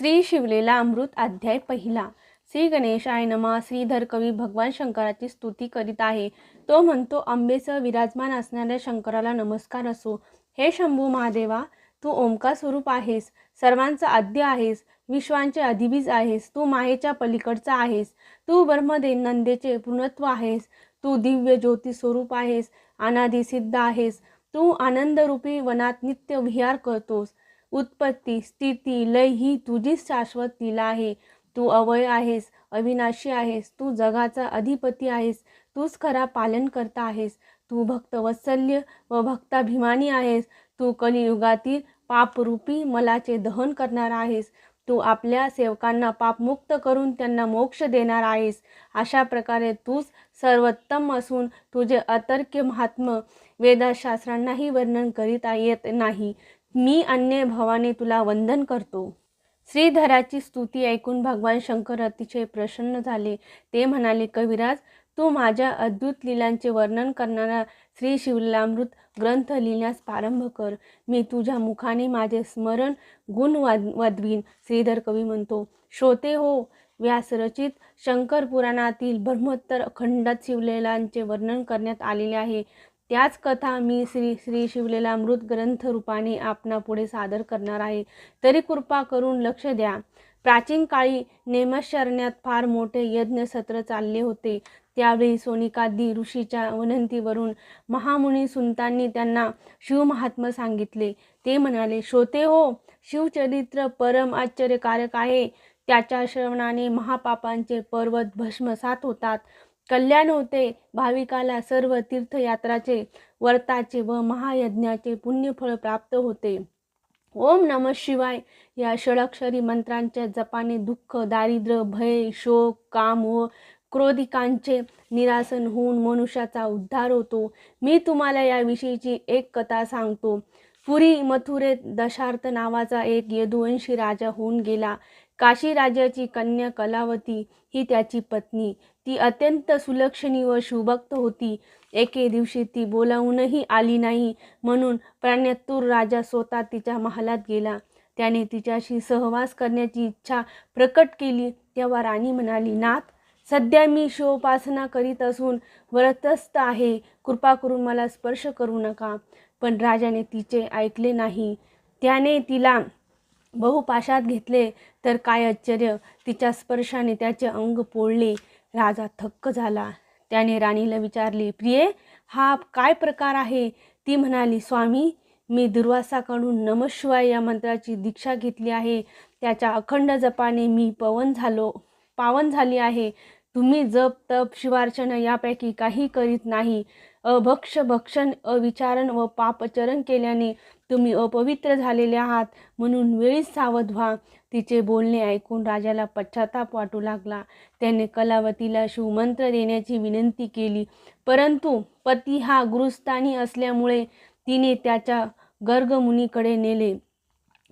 श्री शिवलेला अमृत अध्याय पहिला. श्री गणेशाय नमा. श्रीधर कवी भगवान शंकराची स्तुती करीत आहे. तो म्हणतो आंबेसह विराजमान असणाऱ्या शंकराला नमस्कार असो. हे शंभू महादेवा तू ओंकार स्वरूप आहेस. सर्वांचा आद्य आहेस. विश्वांचे अधिबीज आहेस. तू मायेच्या पलीकडचा आहेस. तू ब्रह्मदे नंदेचे पूर्णत्व आहेस. तू दिव्य ज्योती स्वरूप आहेस. अनादिसिद्ध आहेस. तू आनंदरूपी वनात नित्य विहार करतोस. उत्पत्ती स्थिती लय ही तुझीच शाश्वत लीला आहे. तू अवय आहेस अविनाशी आहेस तू जगाचा अधिपती आहेस तूच खरा पालन करता आहेस. तू भक्तवत्सल्य व भक्ताभिमानी आहेस. तू कलियुगातील पापरूपी मलाचे दहन करणार आहेस. तू आपल्या सेवकांना पापमुक्त करून त्यांना मोक्ष देणार आहेस. अशा प्रकारे तूच सर्वोत्तम असून तुझे अतर्क्य महात्म वेदशास्त्रांनाही वर्णन करीता येत नाही. मी अन्य भावाने तुला वंदन करतो. श्रीधराची स्तुती ऐकून भगवान शंकर अतिशय प्रसन्न झाले. ते म्हणाले कविराज तू माझ्या अद्भुत लीलांचे वर्णन करणारा श्री शिवलामृत ग्रंथ लिहिण्यास प्रारंभ कर. मी तुझ्या मुखाने माझे स्मरण गुण वाद वादवीन श्रीधर कवी म्हणतो. श्रोते हो व्यासरचित शंकर पुराणातील ब्रह्मोत्तर खंडात शिवलेलांचे वर्णन करण्यात आलेले आहे. त्याच कथा मी श्री श्री शिवलेला मृत ग्रंथ रूपाने आपणापुढे सादर करणार आहे. तरी कृपा करून लक्ष द्या. प्राचीन काळी नेमशरण्यात फार मोठे यज्ञ सत्र चालले होते. त्यावेळी सोनिकादी ऋषीच्या विनंतीवरून महामुनी सुंतांनी त्यांना शिवमहात्म सांगितले. ते म्हणाले श्रोते हो शिवचरित्र परम आश्चर्यकारक आहे. त्याच्या श्रवणाने महापापांचे पर्वत भस्मसात होतात. कल्याण होते. भाविकाला सर्व तीर्थयात्राचे वर्ताचे व महायज्ञाचे पुण्यफळ प्राप्त होते. ओम नम शिवाय या षडक्षरी मंत्रांच्या जपाने दुःख दारिद्र्य भय शोक काम व क्रोधिकांचे निरासन होऊन मनुष्याचा उद्धार होतो. मी तुम्हाला याविषयीची एक कथा सांगतो. पुरी मथुरेत दशार्थ नावाचा एक यदुवंशी राजा होऊन गेला. काशी राजाची कन्या कलावती ही त्याची पत्नी. ती अत्यंत सुलक्षणी व सुभक्त होती. एके दिवशी ती बोलावूनही आली नाही म्हणून प्राण्यातूर राजा स्वतः तिच्या महालात गेला. त्याने तिच्याशी सहवास करण्याची इच्छा प्रकट केली. तेव्हा राणी म्हणाली नाथ सध्या मी शिवोपासना करीत असून व्रतस्थ आहे. कृपा करून मला स्पर्श करू नका. पण राजाने तिचे ऐकले नाही. त्याने तिला बहुपाशात घेतले तर काय आश्चर्य? तिच्या स्पर्शाने त्याचे अंग पोळले. राजा थक्क झाला. त्याने राणीला विचारले प्रिये हा काय प्रकार आहे? ती म्हणाली स्वामी मी दुर्वासाकडून नमशिवाय या मंत्राची दीक्षा घेतली आहे. त्याच्या अखंड जपाने मी पवन झालो पावन झाली आहे. तुम्ही जप तप शिवार्चन यापैकी काही करीत नाही. अभक्ष भक्षण अविचारण व पापचरण केल्याने तुम्ही अपवित्र झालेले आहात. म्हणून वेळीच सावध व्हा. तिचे बोलणे ऐकून राजाला पश्चाताप वाटू लागला. त्याने कलावतीला शिवमंत्र देण्याची विनंती केली. परंतु पती हा गुरुस्थानी असल्यामुळे तिने त्याच्या गर्गमुनीकडे नेले.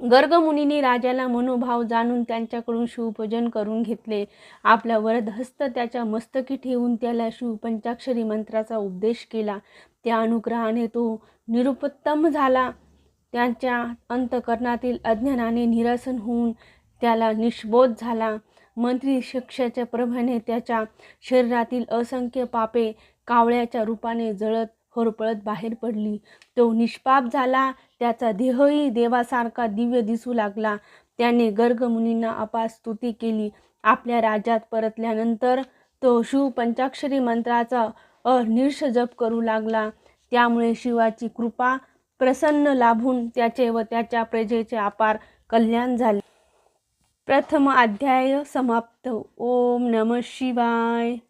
गर्गमुनीने राजाला मनोभाव जाणून त्यांच्याकडून शिवपूजन करून घेतले. आपला वरदहस्त त्याच्या मस्तकी ठेवून त्याला शिवपंचाक्षरी मंत्राचा उपदेश केला. त्या अनुग्रहाने तो निरुपत्तम झाला. त्यांच्या अंतकरणातील अज्ञानाने निरसन होऊन त्याला निष्बोध झाला. मंत्री शिक्षाच्या प्रभाने त्याच्या शरीरातील असंख्य पापे कावळ्याच्या रूपाने जळत होरपळत बाहेर पडली. तो निष्पाप झाला. त्याचा देहही देवासारखा दिव्य दिसू लागला. त्याने गर्गमुनींना अपार स्तुती केली. आपल्या राज्यात परतल्यानंतर तो शिव पंचाक्षरी मंत्राचा अनिर्ष जप करू लागला. त्यामुळे शिवाची कृपा प्रसन्न लाभून त्याचे व त्याच्या प्रजेचे अपार कल्याण झाले. प्रथम अध्याय समाप्त. ओम नम शिवाय.